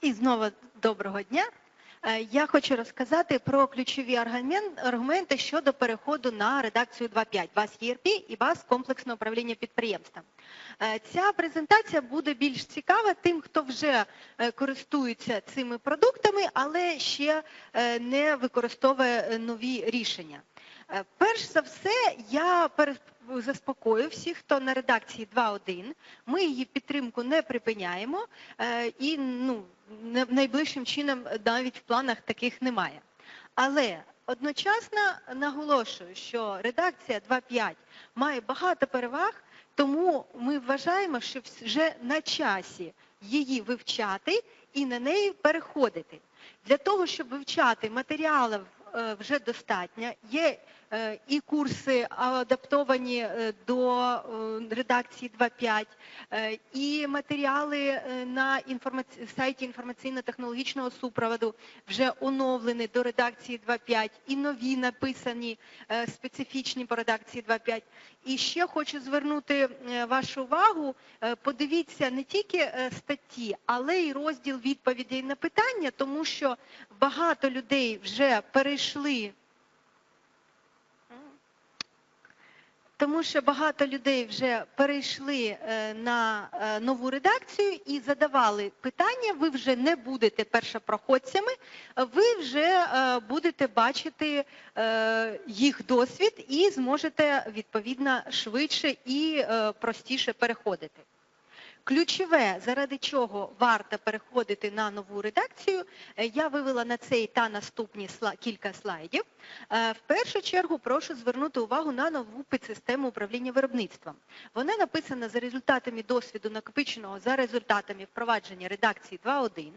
І знову доброго дня. Е, Я хочу розказати про ключові аргументи щодо переходу на редакцію 2.5 БАС ERP і БАС комплексне управління підприємством. Е, Ця презентація буде більш цікава тим, хто вже е, користується цими продуктами, але ще не використовує нові рішення. Е, Перш за все, я заспокою всіх, хто на редакції 2.1. Ми її підтримку не припиняємо е, і ну, найближчим чином навіть в планах таких немає. Але одночасно наголошую, що редакція 2.5 має багато переваг, тому ми вважаємо, що вже на часі її вивчати і на неї переходити. Для того, щоб вивчати матеріалів е, вже достатньо. Є і курси адаптовані е, до е, редакції 2.5, е, і матеріали е, на інформаці... сайті інформаційно-технологічного супроводу вже оновлені до редакції 2.5, і нові написані е, специфічні по редакції 2.5. І ще хочу звернути е, вашу увагу, е, подивіться не тільки е, статті, але й розділ відповідей на питання, тому що багато людей вже перейшли. Тому що багато людей вже перейшли е, на е, нову редакцію і задавали питання. Ви вже не будете першопроходцями, ви вже е, будете бачити їх досвід і зможете відповідно швидше і простіше переходити. Ключове, заради чого варто переходити на нову редакцію, е, я вивела на цей та наступні кілька слайдів. Е, В першу чергу прошу звернути увагу на нову підсистему управління виробництвом. Вона написана за результатами досвіду накопиченого за результатами впровадження редакції 2.1.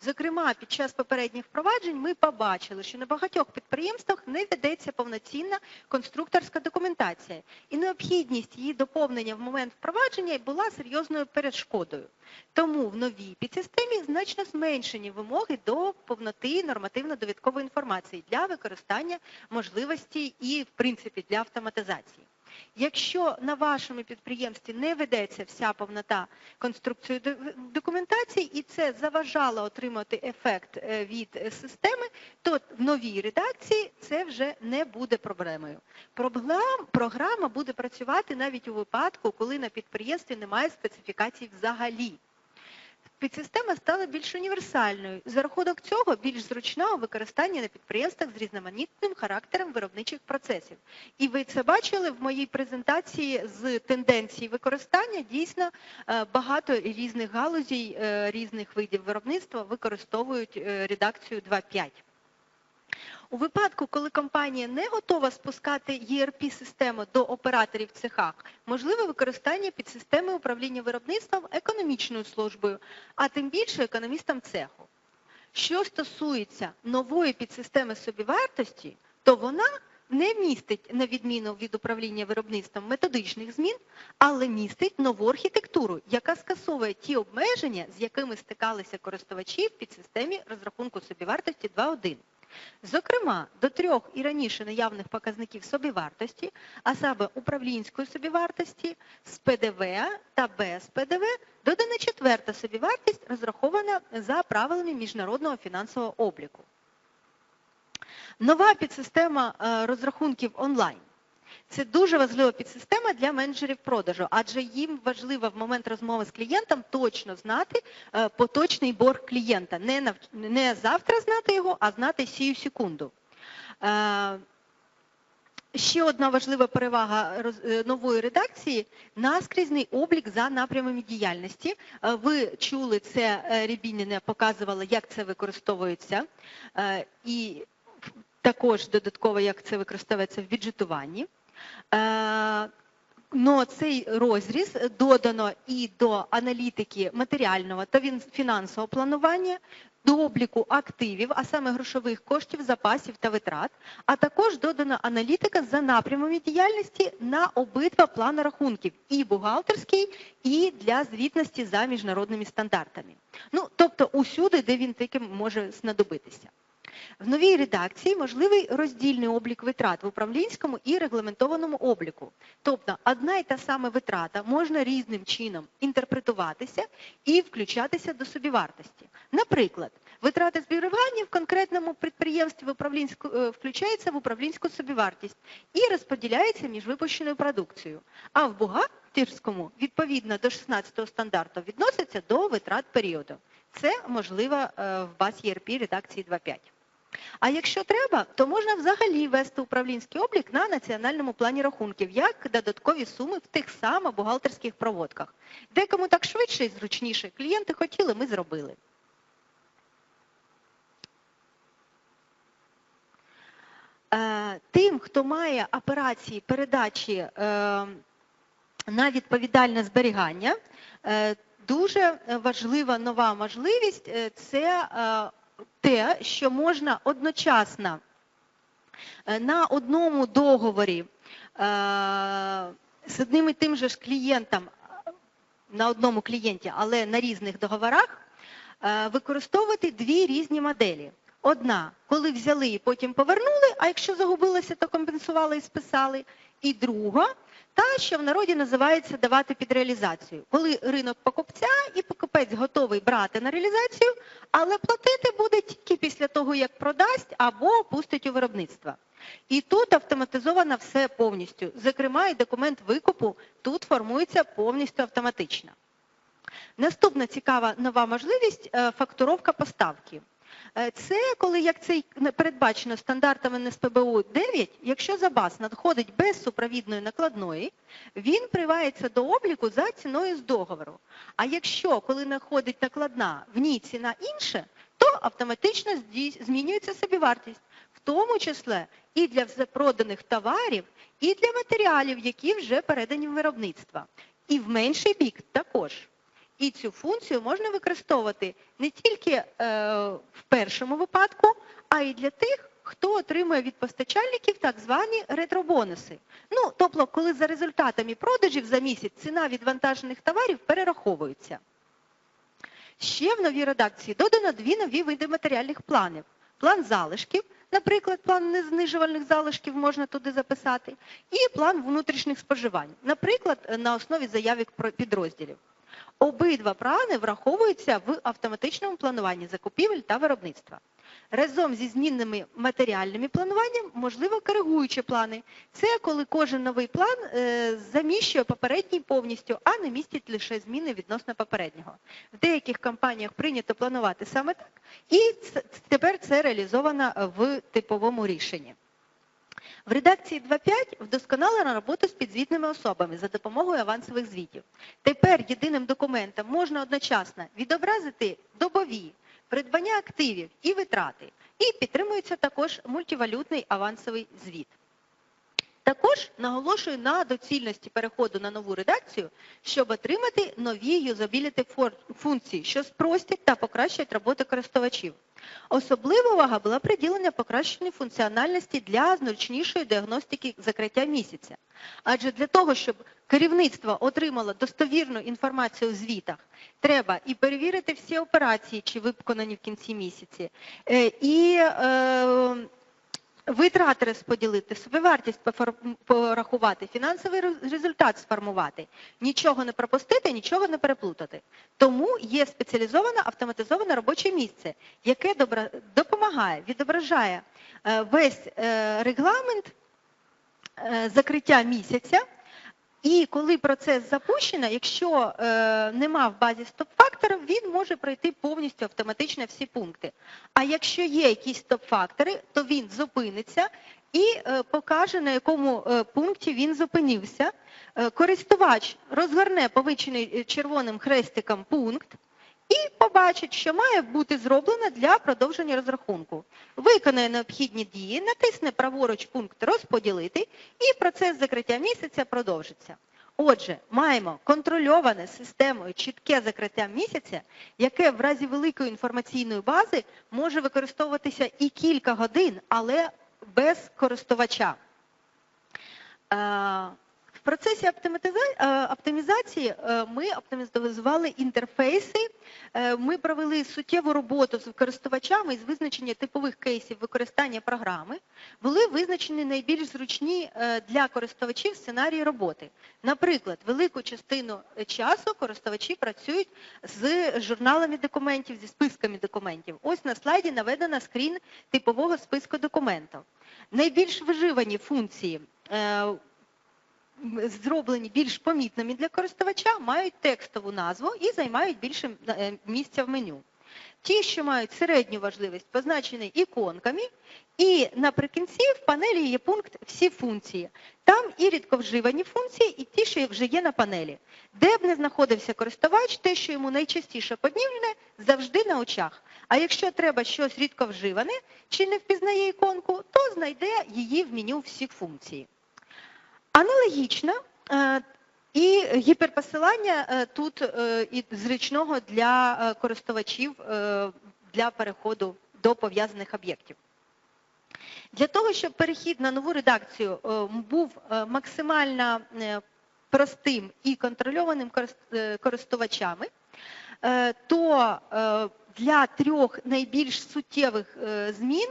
Зокрема, під час попередніх впроваджень ми побачили, що на багатьох підприємствах не ведеться повноцінна конструкторська документація, і необхідність її доповнення в момент впровадження була серйозною перешкодою. Тому в новій підсистемі значно зменшені вимоги до повноти нормативно-довідкової інформації для використання можливості і, в принципі, для автоматизації. Якщо на вашому підприємстві не ведеться вся повнота конструкції документації і це заважало отримати ефект е, від е, системи, то в новій редакції це вже не буде проблемою. Програма буде працювати навіть у випадку, коли на підприємстві немає специфікацій взагалі. Підсистема стала більш універсальною. За рахунок цього більш зручна у використанні на підприємствах з різноманітним характером виробничих процесів. І ви це бачили в моїй презентації з тенденції використання. Дійсно, е, багато різних галузей, е, різних видів виробництва використовують е, редакцію 2.5. У випадку, коли компанія не готова спускати ERP-систему до операторів в цехах, можливе використання підсистеми управління виробництвом економічною службою, а тим більше економістам цеху. Що стосується нової підсистеми собівартості, то вона не містить, на відміну від управління виробництвом, методичних змін, але містить нову архітектуру, яка скасовує ті обмеження, з якими стикалися користувачі в підсистемі розрахунку собівартості 2.1. Зокрема, до трьох і раніше наявних показників собівартості, а саме управлінської собівартості з ПДВ та без ПДВ, додана четверта собівартість, розрахована за правилами міжнародного фінансового обліку. Нова підсистема е, розрахунків онлайн. Це дуже важлива підсистема для менеджерів продажу, адже їм важливо в момент розмови з клієнтом точно знати е, поточний борг клієнта. Не, нав- не завтра знати його, а знати сію секунду. Е, Ще одна важлива перевага е, нової редакції наскрізний облік за напрямами діяльності. Ви чули це, е, Рябініна показувала, як це використовується, і також додатково, як це використовується в бюджетуванні. Е, Но цей розріз додано і до аналітики матеріального та фінансового планування, до обліку активів, а саме грошових коштів, запасів та витрат, а також додана аналітика за напрямами діяльності на обидва плани рахунків, і бухгалтерський, і для звітності за міжнародними стандартами. Ну, тобто усюди, де він таки може знадобитися. В новій редакції можливий роздільний облік витрат в управлінському і регламентованому обліку. Тобто одна і та сама витрата можна різним чином інтерпретуватися і включатися до собівартості. Наприклад, витрати зберігання в конкретному підприємстві е, включаються в управлінську собівартість і розподіляється між випущеною продукцією. А в бухгалтерському, відповідно до 16 стандарту, відноситься до витрат періоду. Це можливо в баз ERP редакції 2.5. А якщо треба, то можна взагалі вести управлінський облік на національному плані рахунків, як додаткові суми в тих самих бухгалтерських проводках. Декому так швидше і зручніше. Клієнти хотіли, ми зробили. Е, Тим, хто має операції передачі е, на відповідальне зберігання, е, дуже важлива нова можливість це те, що можна одночасно е, на одному договорі е, з одним і тим же ж клієнтом е, на одному клієнті, але на різних договорах, використовувати дві різні моделі. Одна, коли взяли і потім повернули, а якщо загубилося, то компенсували і списали. І друга, та, що в народі називається давати під реалізацію. Коли ринок покупця і покупець готовий брати на реалізацію, але платити буде тільки після того, як продасть або пустить у виробництво. І тут автоматизовано все повністю. Зокрема, і документ викупу тут формується повністю автоматично. Наступна цікава нова можливість е, фактуровка поставки. Е, Це коли як це передбачено стандартами НСПБУ 9, якщо забас надходить без супровідної накладної, він привається до обліку за ціною з договору. А якщо коли надходить накладна, в ній ціна інша, то автоматично змінюється собівартість, в тому числі і для проданих товарів, і для матеріалів, які вже передані в виробництво. І в менший бік також. І цю функцію можна використовувати не тільки е, в першому випадку, а й для тих, хто отримує від постачальників так звані ретробонуси. Ну, тобто, коли за результатами продажів за місяць ціна відвантажених товарів перераховується. Ще в новій редакції додано дві нові види матеріальних планів. План залишків, наприклад, план незнижувальних залишків можна туди записати, і план внутрішніх споживань, наприклад, на основі заявок підрозділів. Обидва плани враховуються в автоматичному плануванні закупівель та виробництва. Разом зі змінними матеріальними плануванням можливо коригуючі плани. Це коли кожен новий план е, заміщує попередній повністю, а не містить лише зміни відносно попереднього. В деяких компаніях прийнято планувати саме так, і тепер це реалізовано в типовому рішенні. В редакції 2.5 вдосконалена робота з підзвітними особами за допомогою авансових звітів. Тепер єдиним документом можна одночасно відобразити добові, придбання активів і витрати. І підтримується також мультивалютний авансовий звіт. Також наголошую на доцільності переходу на нову редакцію, щоб отримати нові юзабіліти функції, що спростять та покращать роботу користувачів. Особлива увага була приділена покращенню функціональності для зручнішої діагностики закриття місяця. Адже для того, щоб керівництво отримало достовірну інформацію у звітах, треба і перевірити всі операції, чи виконані в кінці місяці, е, і е, витрати розподілити, собівартість вартість порахувати, фінансовий результат сформувати, нічого не пропустити, нічого не переплутати. Тому є спеціалізоване автоматизоване робоче місце, яке допомагає, відображає е, весь е, регламент е, закриття місяця. І коли процес запущено, якщо е, нема в базі стоп-факторів, він може пройти повністю автоматично всі пункти. А якщо є якісь стоп-фактори, то він зупиниться і е, покаже, на якому е, пункті він зупинився. Е, користувач розгорне повичений е, червоним хрестиком пункт і побачить, що має бути зроблено для продовження розрахунку. Виконає необхідні дії, натисне праворуч пункт розподілити і процес закриття місяця продовжиться. Отже, маємо контрольоване системою чітке закриття місяця, яке в разі великої інформаційної бази може використовуватися і кілька годин, але без користувача. В процесі е, оптимізації е, ми оптимізували інтерфейси. Е, Ми провели суттєву роботу з користувачами із визначення типових кейсів використання програми. Були визначені найбільш зручні для користувачів сценарії роботи. Наприклад, велику частину часу користувачі працюють з журналами документів, зі списками документів. Ось на слайді наведено скрін типового списку документів. Найбільш виживані функції зроблені більш помітними для користувача, мають текстову назву і займають більше е, місця в меню. Ті, що мають середню важливість, позначені іконками, і наприкінці в панелі є пункт всі функції. Там і рідковживані функції, і ті, що вже є на панелі. Де б не знаходився користувач, те, що йому найчастіше подібне, завжди на очах. А якщо треба щось рідковживане чи не впізнає іконку, то знайде її в меню всіх функцій. Аналогічно е, і гіперпосилання е, тут е, зручного для користувачів для переходу до пов'язаних об'єктів. Для того, щоб перехід на нову редакцію був максимально простим і контрольованим користувачами, то для трьох найбільш суттєвих змін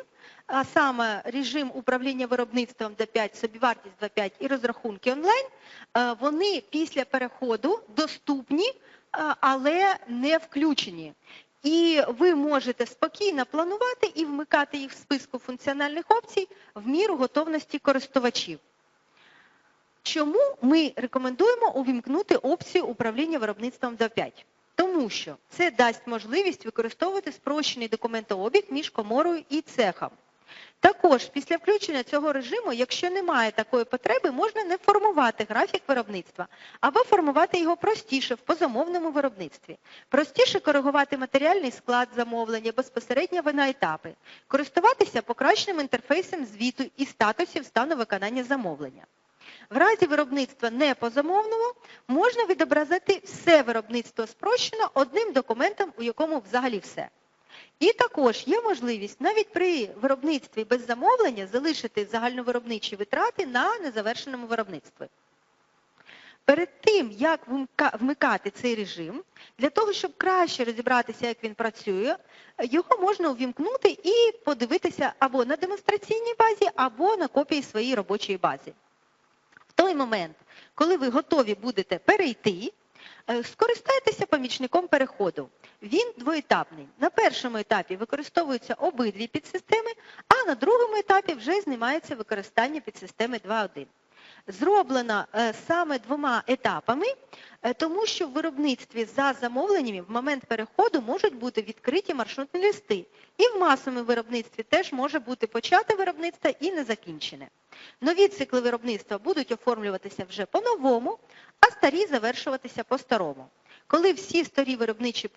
а саме режим управління виробництвом D5, собівартість 2.5 і розрахунки онлайн, е, вони після переходу доступні, е, але не включені. І ви можете спокійно планувати і вмикати їх в списку функціональних опцій в міру готовності користувачів. Чому ми рекомендуємо увімкнути опцію управління виробництвом 2.5? Тому що це дасть можливість використовувати спрощений документообіг між коморою і цехом. Також після включення цього режиму, якщо немає такої потреби, можна не формувати графік виробництва або формувати його простіше в позамовному виробництві. Простіше коригувати матеріальний склад замовлення безпосередньо на етапи, користуватися покращеним інтерфейсом звіту і статусів стану виконання замовлення. В разі виробництва не по можна відобразити все виробництво спрощено одним документом, у якому взагалі все. І також є можливість навіть при виробництві без замовлення залишити загальновиробничі витрати на незавершеному виробництві. Перед тим, як вмикати цей режим, для того, щоб краще розібратися, як він працює, його можна увімкнути і подивитися або на демонстраційній базі, або на копії своєї робочої бази. В той момент, коли ви готові будете перейти, скористайтеся помічником переходу. Він двоетапний. На першому етапі використовуються обидві підсистеми, а на другому етапі вже знімається використання підсистеми 2.1. Зроблено е, саме двома етапами, е, тому що в виробництві за замовленнями в момент переходу можуть бути відкриті маршрутні листи. І в масовому виробництві теж може бути почате виробництво і не закінчене. Нові цикли виробництва будуть оформлюватися вже по-новому, а старі завершуватися по-старому. Коли всі старі виробничі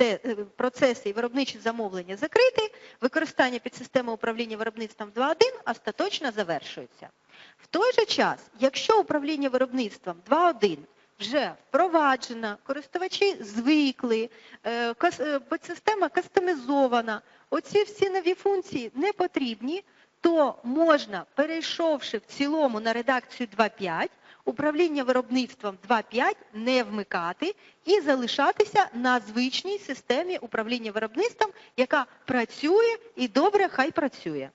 е, процеси і виробничі замовлення закриті, використання підсистеми управління виробництвом 2.1 остаточно завершується. В той же час, якщо управління виробництвом 2.1 вже впроваджено, користувачі звикли, е, е, підсистема кастомізована, оці всі нові функції не потрібні, то можна, перейшовши в цілому на редакцію 2.5, управління виробництвом 2.5 не вмикати і залишатися на звичній системі управління виробництвом, яка працює і добре хай працює.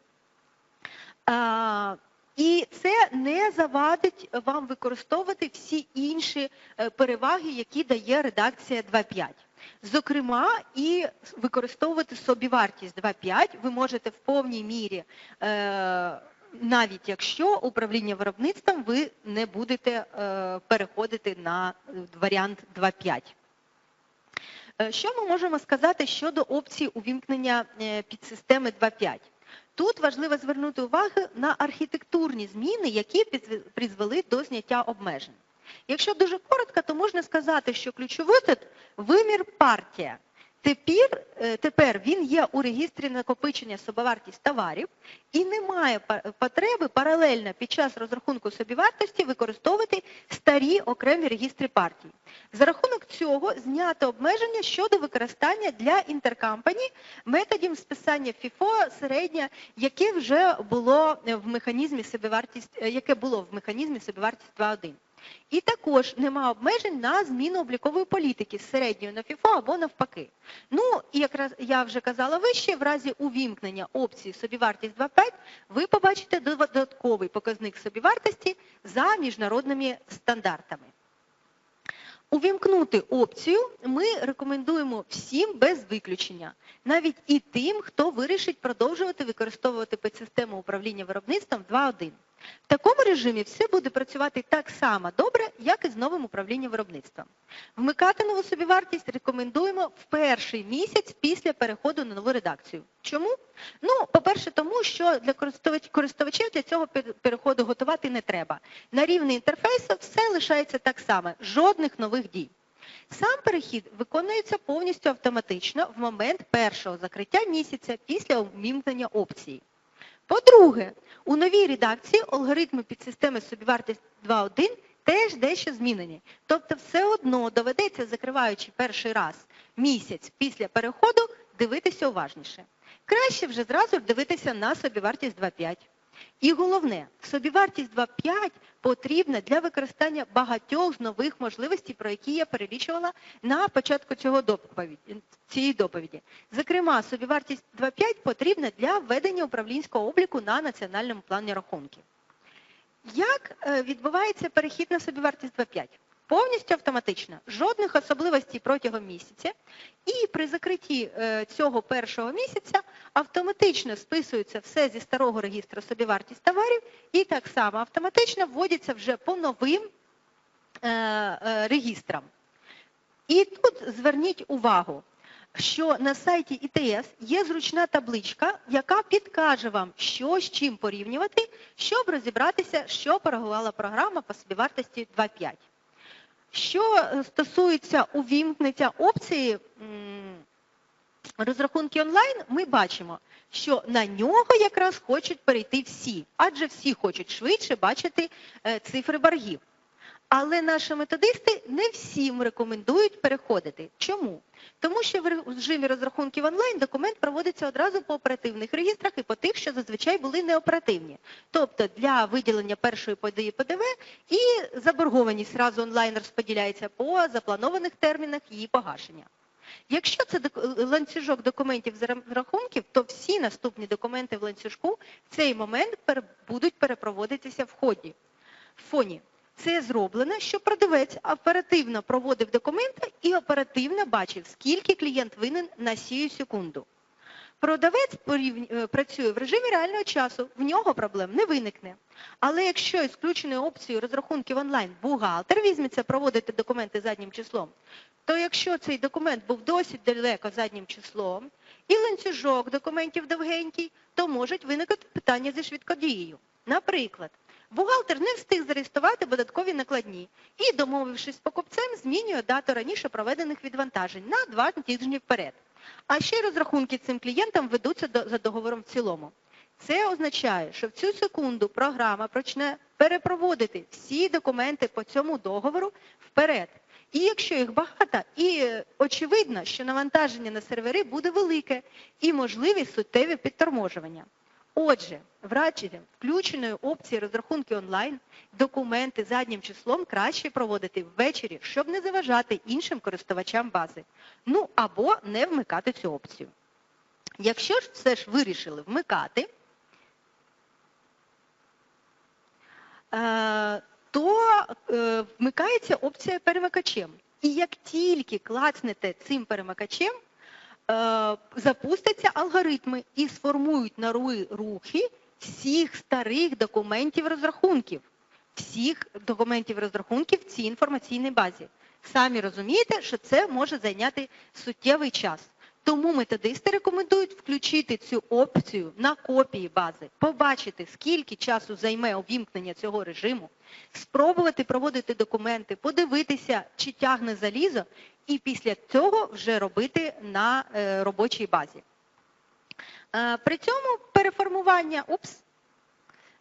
І це не завадить вам використовувати всі інші е, переваги, які дає редакція 2.5. Зокрема, і використовувати собівартість 2.5 ви можете в повній мірі, е, навіть якщо управління виробництвом ви не будете е, переходити на варіант 2.5. Е, Що ми можемо сказати щодо опції увімкнення підсистеми 2.5? Тут важливо звернути увагу на архітектурні зміни, які призвели до зняття обмежень. Якщо дуже коротко, то можна сказати, що ключовий тут вимір партія. Тепер, е, тепер він є у регістрі накопичення собівартість товарів і немає па- потреби паралельно під час розрахунку собівартості використовувати старі окремі регістри партій. За рахунок цього знято обмеження щодо використання для інтеркампані методів списання FIFO середнє, яке вже було в механізмі собівартість, е, яке було в механізмі собівартість 2.1. І також нема обмежень на зміну облікової політики з середньої на ФІФО або навпаки. Ну, і якраз я вже казала вище, в разі увімкнення опції собівартість 2.5 ви побачите додатковий показник собівартості за міжнародними стандартами. Увімкнути опцію ми рекомендуємо всім без виключення, навіть і тим, хто вирішить продовжувати використовувати підсистему управління виробництвом 2.1. В такому режимі все буде працювати так само добре, як і з новим управлінням виробництвом. Вмикати нову собівартість рекомендуємо в перший місяць після переходу на нову редакцію. Чому? Ну, по-перше, тому що для користувачів для цього переходу готувати не треба. На рівні інтерфейсу все лишається так само, жодних нових дій. Сам перехід виконується повністю автоматично в момент першого закриття місяця після увімкнення опції. По-друге, у новій редакції алгоритми підсистеми собівартість 2.1 теж дещо змінені. Тобто все одно доведеться, закриваючи перший раз місяць після переходу, дивитися уважніше. Краще вже зразу дивитися на собівартість 2.5. І головне, собівартість 2.5 потрібна для використання багатьох з нових можливостей, про які я перелічувала на початку цього доповіді, цієї доповіді. Зокрема, собівартість 2.5 потрібна для введення управлінського обліку на національному плані рахунків. Як е, відбувається перехід на собівартість 2.5? Повністю автоматично, жодних особливостей протягом місяця. І при закритті е, цього першого місяця автоматично списується все зі старого регістру собівартість товарів і так само автоматично вводиться вже по новим е, регістрам. І тут зверніть увагу, що на сайті ІТС є зручна табличка, яка підкаже вам, що з чим порівнювати, щоб розібратися, що порахувала програма по собівартості 2.5. Що е, стосується увімкнення опції розрахунки онлайн, ми бачимо, що на нього якраз хочуть перейти всі, адже всі хочуть швидше бачити е, цифри боргів. Але наші методисти не всім рекомендують переходити. Чому? Тому що в режимі розрахунків онлайн документ проводиться одразу по оперативних реєстрах і по тих, що зазвичай були неоперативні. Тобто для виділення першої події ПДВ і заборгованість разу онлайн розподіляється по запланованих термінах її погашення. Якщо це ланцюжок документів з рахунків, то всі наступні документи в ланцюжку в цей момент будуть перепроводитися в ході в фоні. Це зроблено, щоб продавець оперативно проводив документи і оперативно бачив, скільки клієнт винен на сію секунду. Продавець е, працює в режимі реального часу, в нього проблем не виникне. Але якщо із включеною опцією розрахунків онлайн бухгалтер візьметься проводити документи заднім числом, то якщо цей документ був досить далеко заднім числом і ланцюжок документів довгенький, то можуть виникати питання зі швидкодією. Наприклад, Бухгалтер не встиг зареєструвати податкові накладні і, домовившись з покупцем, змінює дату раніше проведених відвантажень на два тижні вперед. А ще й розрахунки цим клієнтам ведуться за договором в цілому. Це означає, що в цю секунду програма почне перепроводити всі документи по цьому договору вперед. І якщо їх багато, і е, очевидно, що навантаження на сервери буде велике і можливі суттєві підторможування. Отже, в разі включеної опції розрахунки онлайн, документи заднім числом краще проводити ввечері, щоб не заважати іншим користувачам бази. Ну або не вмикати цю опцію. Якщо ж все ж вирішили вмикати, е, то е, вмикається опція перемикачем. І як тільки клацнете цим перемикачем, Е, запустяться алгоритми і сформують нові рухи всіх старих документів розрахунків, всіх документів розрахунків в цій інформаційній базі. Самі розумієте, що це може зайняти суттєвий час. Тому методисти рекомендують включити цю опцію на копії бази, побачити, скільки часу займе увімкнення цього режиму, спробувати проводити документи, подивитися, чи тягне залізо, і після цього вже робити на е, робочій базі. Е, при цьому переформування упс,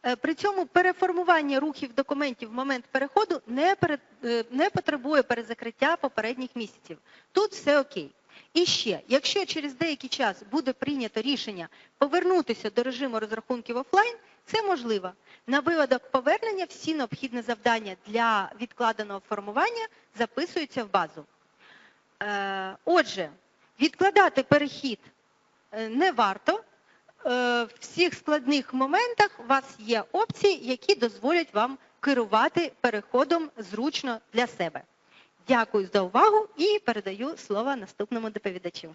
е, при цьому переформування рухів документів в момент переходу не, перед, не потребує перезакриття попередніх місяців. Тут все окей. І ще, якщо через деякий час буде прийнято рішення повернутися до режиму розрахунків офлайн, це можливо. На випадок повернення всі необхідні завдання для відкладеного формування записуються в базу. Е, Отже, відкладати перехід е, не варто. Е, В всіх складних моментах у вас є опції, які дозволять вам керувати переходом зручно для себе. Дякую за увагу і передаю слово наступному доповідачу.